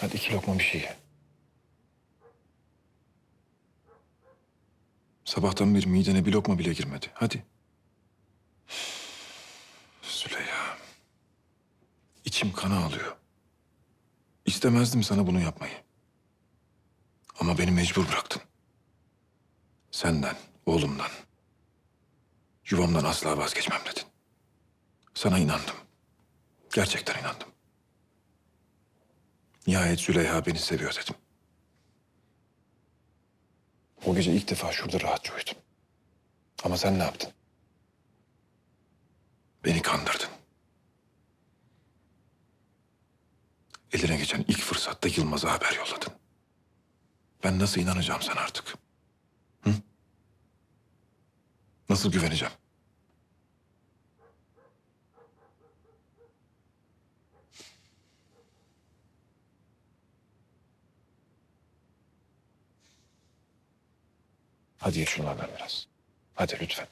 Hadi iki lokma bir şey ye. Sabahtan beri midene bir lokma bile girmedi. Hadi. Züleyha. İçim kana alıyor. İstemezdim sana bunu yapmayı. Ama beni mecbur bıraktın. Senden, oğlumdan, yuvamdan asla vazgeçmem dedin. Sana inandım. Gerçekten inandım. Nihayet Züleyha beni seviyor dedim. O gece ilk defa şurada rahatça uyudum. Ama sen ne yaptın? Beni kandırdın. Eline geçen ilk fırsatta Yılmaz'a haber yolladın. Ben nasıl inanacağım sana artık? Hı? Nasıl güveneceğim? Hadi ye şunlardan biraz. Hadi lütfen.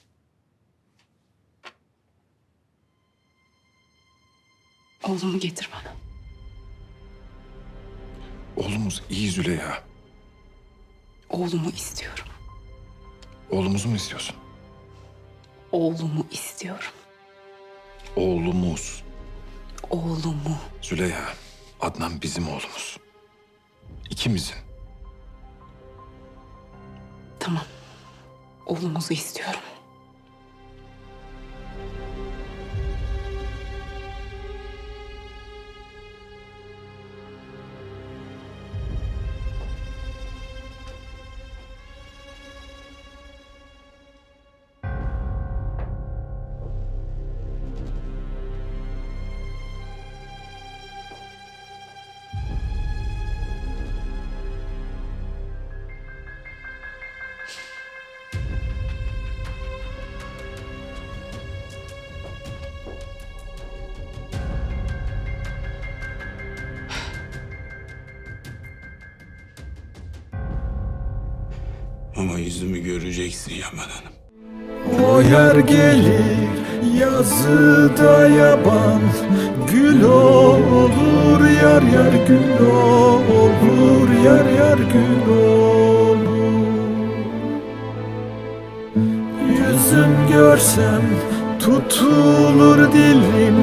Oğlumu getir bana. Oğlumuz iyi Züleyha. Oğlumu istiyorum. Oğlumuzu mu istiyorsun? Oğlumu istiyorum. Oğlumuz. Oğlumu. Züleyha, Adnan bizim oğlumuz. İkimizin. Tamam. Oğlumuzu istiyorum. Ama yüzümü göreceksin Yaman Hanım. O yer gelir yazıda yaban. Gül olur yar yar gül olur yar yar gül olur. Yüzüm görsem tutulur dilim